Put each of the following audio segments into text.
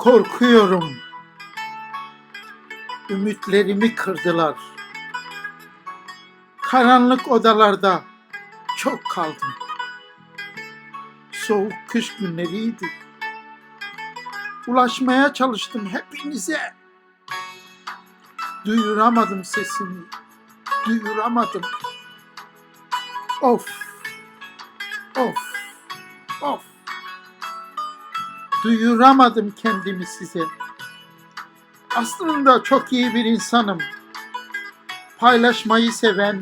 Korkuyorum. Ümitlerimi kırdılar. Karanlık odalarda çok kaldım. Soğuk kış günleriydi. Ulaşmaya çalıştım hepinize. Duyuramadım sesimi. Duyuramadım. Of. Of. Of. Duyuramadım kendimi size. Aslında çok iyi bir insanım. Paylaşmayı seven,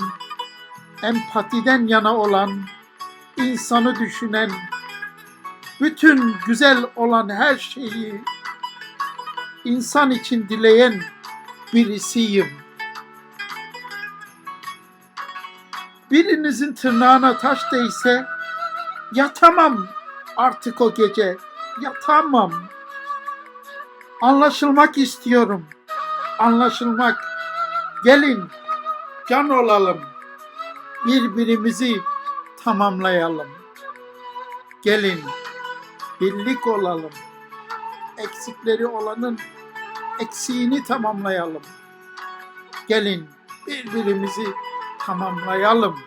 empatiden yana olan, insanı düşünen, bütün güzel olan her şeyi insan için dileyen birisiyim. Birinizin tırnağına taş değse yatamam artık o gece. Yatamam. Anlaşılmak istiyorum. Anlaşılmak. Gelin can olalım. Birbirimizi tamamlayalım. Gelin birlik olalım. Eksikleri olanın eksiğini tamamlayalım. Gelin birbirimizi tamamlayalım.